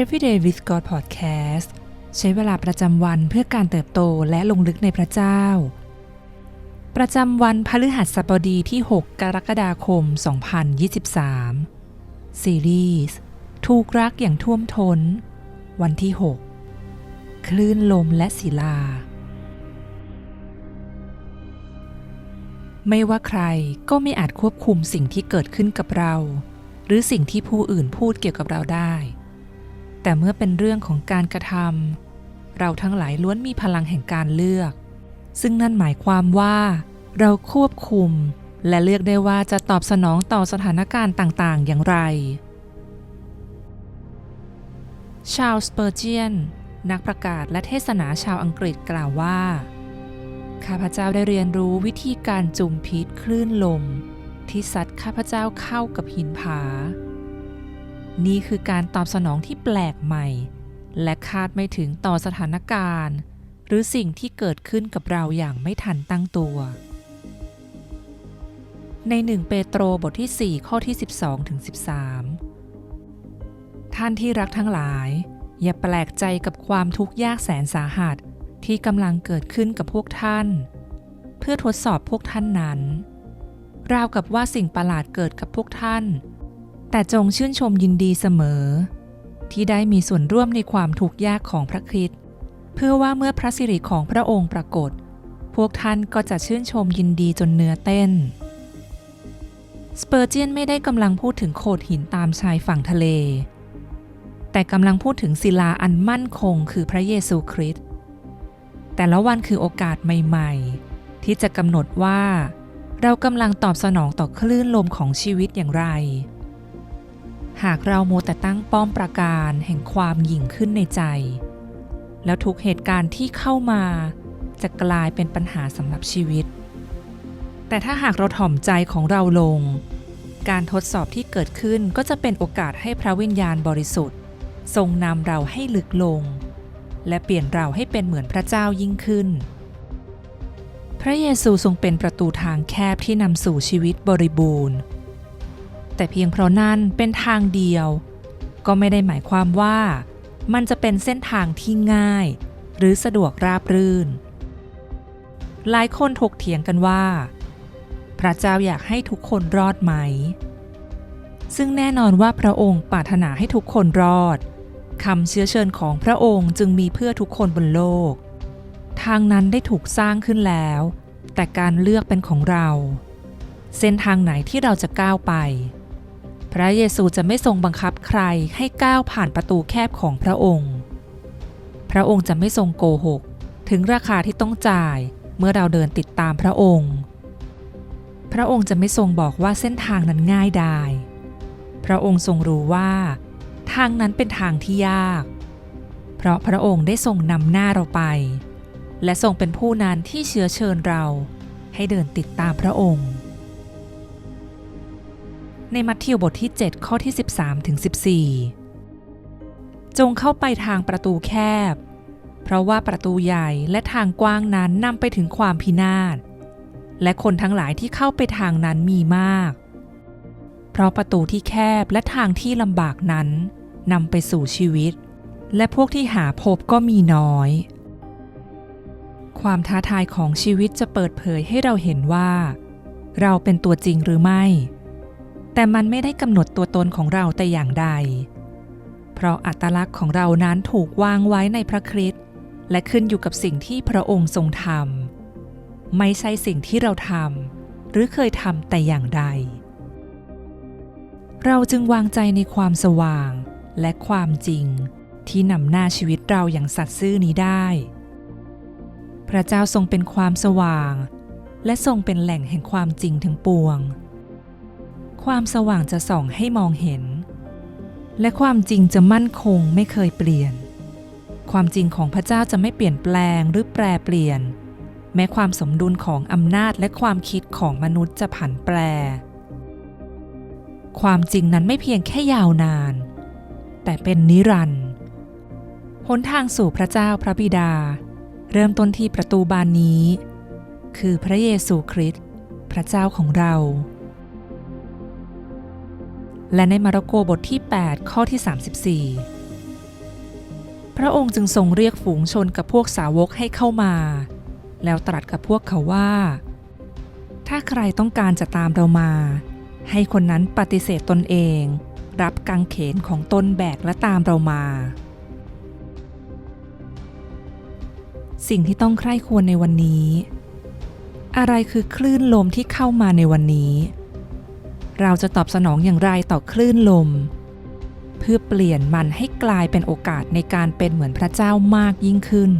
Everyday with God Podcast ใช้เวลาประจำวันเพื่อการเติบโตและลงลึกในพระเจ้า ประจำวันพฤหัสบดีที่ 6 กรกฎาคม 2023 ซีรีส์ถูกรักอย่างท่วมทน้น วันที่ 6 คลื่นลมและศิลา ไม่ว่าใครก็ไม่อาจควบคุมสิ่งที่เกิดขึ้นกับเรา หรือสิ่งที่ผู้อื่นพูดเกี่ยวกับเราได้ แต่เมื่อเป็นเรื่องของการกระทำเราทั้งหลายล้วนมีพลังแห่งการเลือก ซึ่งนั่นหมายความว่า เราควบคุม และเลือกได้ว่าจะตอบสนองต่อสถานการณ์ต่างๆ อย่างไร ชาลสเปอร์เจียน นักประกาศและเทศนาชาวอังกฤษกล่าวว่า ข้าพเจ้าได้เรียนรู้วิธีการจุ่มพิษคลื่นลม ที่ซัดข้าพเจ้าเข้ากับหินผา นี่คือการตอบสนองที่แปลกใหม่ และคาดไม่ถึงต่อสถานการณ์ หรือสิ่งที่เกิดขึ้นกับเราอย่างไม่ทันตั้งตัว ในหนึ่งเปโตรบทที่ 4 ข้อที่ 12ถึง13ท่านที่รักทั้งหลาย อย่าแปลกใจกับความทุกข์ยากแสนสาหัสที่กำลังเกิดขึ้นกับพวกท่าน เพื่อทดสอบพวกท่านนั้น ราวกับว่าสิ่งประหลาดเกิดกับพวกท่าน แต่จงชื่นชมยินดีเสมอ ที่ได้มีส่วนร่วมในความทุกข์ยากของพระคริสต์เพื่อว่าเมื่อพระสิริของพระองค์ปรากฏ พวกท่านก็จะชื่นชมยินดีจนเนื้อเต้น สเปอร์เจียนไม่ได้กำลังพูดถึงโขดหินตามชายฝั่งทะเล แต่กำลังพูดถึงศิลาอันมั่นคงคือพระเยซูคริสต์แต่ละวันคือโอกาสใหม่ ๆ ที่จะกำหนดว่า เรากำลังตอบสนองต่อคลื่นลมของชีวิตอย่างไร หากเราโมแต่ตั้งป้อมประการแห่งความหยิ่งขึ้นในใจ แล้วทุกเหตุการณ์ที่เข้ามาจะกลายเป็นปัญหาสำหรับชีวิต แต่ถ้าหากเราถ่อมใจของเราลง การทดสอบที่เกิดขึ้นก็จะเป็นโอกาสให้พระวิญญาณบริสุทธิ์ ทรงนำเราให้ลึกลง และเปลี่ยนเราให้เป็นเหมือนพระเจ้ายิ่งขึ้น พระเยซูทรงเป็นประตูทางแคบที่นำสู่ชีวิตบริบูรณ์ แต่เพียงเพราะนั่นเป็นทางเดียว ก็ไม่ได้หมายความว่ามันจะเป็นเส้นทางที่ง่าย หรือสะดวกราบรื่น หลายคนถกเถียงกันว่า พระเจ้าอยากให้ทุกคนรอดไหม ซึ่งแน่นอนว่าพระองค์ปรารถนาให้ทุกคนรอดคำเชื้อเชิญของพระองค์จึงมีเพื่อทุกคนบนโลก ทางนั้นได้ถูกสร้างขึ้นแล้ว แต่การเลือกเป็นของเรา เส้นทางไหนที่เราจะก้าวไป พระเยซูจะไม่ทรงบังคับใครให้ก้าวผ่านประตูแคบของพระองค์ พระองค์จะไม่ทรงโกหก ถึงราคาที่ต้องจ่ายเมื่อเราเดินติดตามพระองค์ พระองค์จะไม่ทรงบอกว่าเส้นทางนั้นง่ายดาย พระองค์ทรงรู้ว่า ทางนั้นเป็นทางที่ยาก เพราะพระองค์ได้ทรงนำหน้าเราไป และทรงเป็นผู้นั้นที่เชื้อเชิญเราให้เดินติดตามพระองค์ ในมัทธิวบทที่ 7 ข้อที่ 13ถึง14 จงเข้าไปทางประตูแคบ เพราะว่าประตูใหญ่และทางกว้างนั้นนำไปถึงความพินาศ และคนทั้งหลายที่เข้าไปทางนั้นมีมาก เพราะประตูที่แคบและทางที่ลำบากนั้นนำไปสู่ชีวิต และพวกที่หาพบก็มีน้อย ความท้าทายของชีวิตจะเปิดเผยให้เราเห็นว่า เราเป็นตัวจริงหรือไม่ แต่มันไม่ได้กำหนดตัวตนของเราแต่อย่างใด เพราะอัตลักษณ์ของเรานั้นถูกวางไว้ในพระคริสต์และขึ้นอยู่กับสิ่งที่พระองค์ทรงทำไม่ใช่สิ่งที่เราทำหรือเคยทำแต่อย่างใด เราจึงวางใจในความสว่างและความจริงที่นำหน้าชีวิตเราอย่างสัตย์ซื่อนี้ได้ พระเจ้าทรงเป็นความสว่าง และทรงเป็นแหล่งแห่งความจริงทั้งปวง ความสว่างจะส่องให้มองเห็น และความจริงจะมั่นคงไม่เคยเปลี่ยน ความจริงของพระเจ้าจะไม่เปลี่ยนแปลงหรือแปรเปลี่ยน แม้ความสมดุลของอำนาจและความคิดของมนุษย์จะผันแปร ความจริงนั้นไม่เพียงแค่ยาวนาน แต่เป็นนิรันดร์หนทางสู่พระเจ้าพระบิดา เริ่มต้นที่ประตูบานนี้ คือพระเยซูคริสต์พระเจ้าของเรา และในมาระโกบทที่ 8 ข้อที่ 34ระองค์จึงทรงเรียกฝูงชนกับพวกสาวกให้เข้ามา แล้วตรัสกับพวกเขาว่า ถ้าใครต้องการจะตามเรามา ให้คนนั้นปฏิเสธตนเอง รับกางเขนของตนแบกและตามเรามา สิ่งที่ต้องใคร่ควรในวันนี้ อะไรคือคลื่นลมที่เข้ามาในวันนี้ เราจะตอบสนองอย่างไรต่อคลื่นลม เพื่อเปลี่ยนมันให้กลายเป็นโอกาสในการเป็นเหมือนพระเจ้ามากยิ่งขึ้น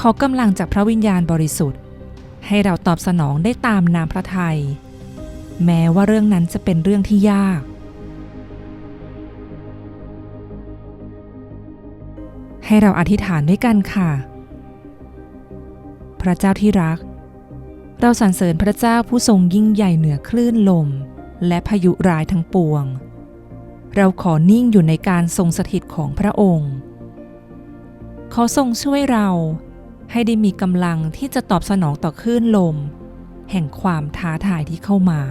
ขอกำลังจากพระวิญญาณบริสุทธิ์ ให้เราตอบสนองได้ตามนามพระทัยแม้ว่าเรื่องนั้นจะเป็นเรื่องที่ยาก ให้เราอธิษฐานด้วยกันค่ะ พระเจ้าที่รัก เราสรรเสริญพระเจ้าผู้ทรงยิ่งใหญ่เหนือคลื่นลม และพายุร้ายทั้งปวง เราขอนิ่งอยู่ในการทรงสถิตของพระองค์ ขอทรงช่วยเราให้ได้มีกำลังที่จะตอบสนองต่อคลื่นลม แห่งความท้าทายที่เข้ามา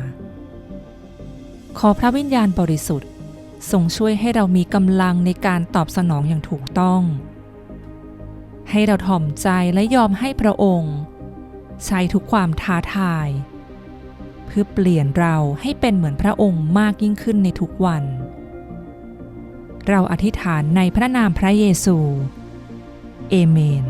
ขอพระวิญญาณบริสุทธิ์ทรงช่วยให้เรามีกำลังในการตอบสนองอย่างถูกต้อง ให้เราถ่อมใจและยอมให้พระองค์ ใช้ทุกความท้าทาย เพื่อเปลี่ยนเราให้เป็นเหมือนพระองค์มากยิ่งขึ้นในทุกวัน เราอธิษฐานในพระนามพระเยซู เอเมน